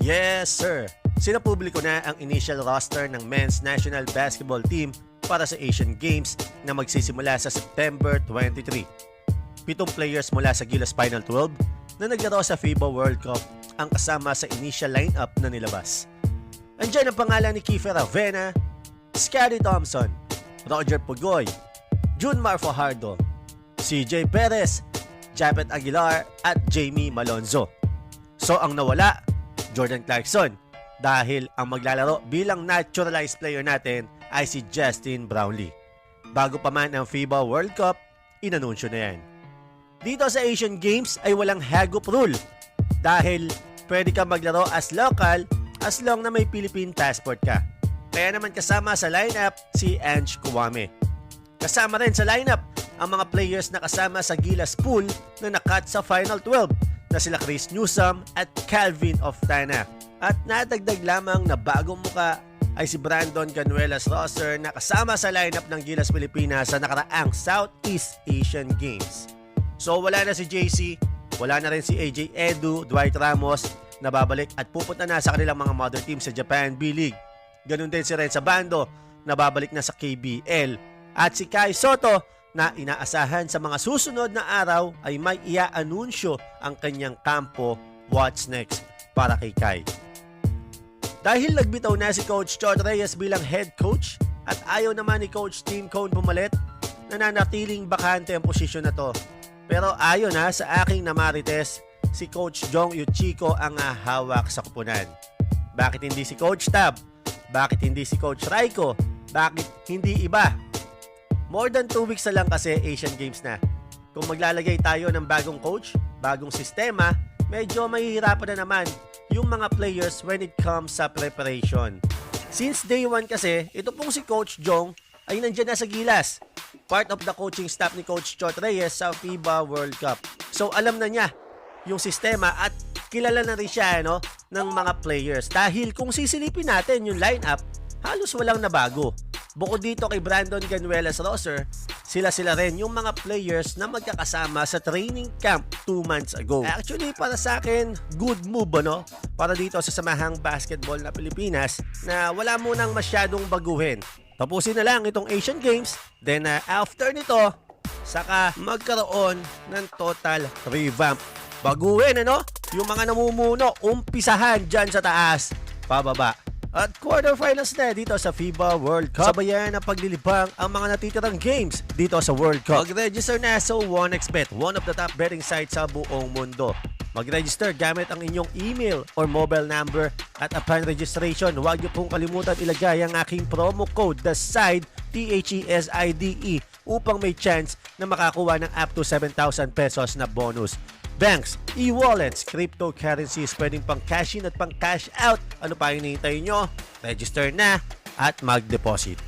Yes, sir. Sinapubliko na ang initial roster ng men's national basketball team para sa Asian Games na magsisimula sa September 23. Pitong players mula sa Gilas Final 12 na naglaro sa FIBA World Cup ang kasama sa initial lineup na nilabas. Andyan ang pangalan ni Kiefer Avena, Scotty Thompson, Roger Pugoy, Junmar Fajardo, CJ Perez, Japet Aguilar at Jamie Malonzo. So ang nawala, Jordan Clarkson dahil ang maglalaro bilang naturalized player natin ay si Justin Brownlee. Bago pa man ang FIBA World Cup, inanunsyo na yan. Dito sa Asian Games ay walang hagop rule dahil pwede ka maglaro as local as long na may Philippine passport ka. Kaya naman kasama sa lineup si Ange Kuwame. Kasama rin sa lineup ang mga players na kasama sa Gilas pool na nakat sa Final 12 na sila Chris Newsom at Calvin Oftana. At nadagdag lamang na bagong muka ay si Brandon Canuelas roster na kasama sa lineup ng Gilas Pilipinas sa nakaraang Southeast Asian Games. So wala na si JC, wala na rin si AJ Edu, Dwight Ramos na babalik at pupunta na sa kanilang mga mother team sa Japan B-League. Ganun din si Renza Bando na babalik na sa KBL. At si Kai Soto na inaasahan sa mga susunod na araw ay may ia-anunsyo ang kanyang kampo What's Next para kay Kai. Dahil nagbitaw na si Coach Chot Reyes bilang head coach at ayaw naman ni Coach Tim Cone pumalit, nananatiling bakante ang posisyon na to. Pero ayon ha sa aking namarites, si Coach Jong Yuchiko ang hawak sa kupunan. Bakit hindi si Coach Tab? Bakit hindi si Coach Raiko? Bakit hindi iba? More than 2 weeks na lang kasi Asian Games na. Kung maglalagay tayo ng bagong coach, bagong sistema, medyo mahihirapan na naman yung mga players when it comes sa preparation. Since day 1 kasi, ito pong si Coach Jong ay nandyan na sa gilas. Part of the coaching staff ni Coach Chot Reyes sa FIBA World Cup. So alam na niya yung sistema at kilala na rin siya no, ng mga players. Dahil kung sisilipin natin yung lineup, halos walang nabago. Bukod dito kay Brandon Ganuelas roster, sila-sila rin yung mga players na magkakasama sa training camp 2 months ago. Actually, para sa akin, good move ano? Para dito sa samahang basketball na Pilipinas na wala munang masyadong baguhin. Tapusin na lang itong Asian Games, then uh, after nito, saka magkaroon ng total revamp. Baguhin ano? Yung mga namumuno, umpisahan dyan sa taas, pababa. At quarterfinals na dito sa FIBA World Cup. Sabayan ang paglilibang ang mga natitirang games dito sa World Cup. Mag-register na sa 1xBet, one of the top betting sites sa buong mundo. Mag-register gamit ang inyong email or mobile number at upon registration, huwag niyo pong kalimutan ilagay ang aking promo code the side T-H-E-S-I-D-E upang may chance na makakuha ng up to 7,000 pesos na bonus. Banks, e-wallets, cryptocurrencies, pwedeng pang cash in at pang cash out. Ano pa hinihintay nyo? Register na at mag-deposit.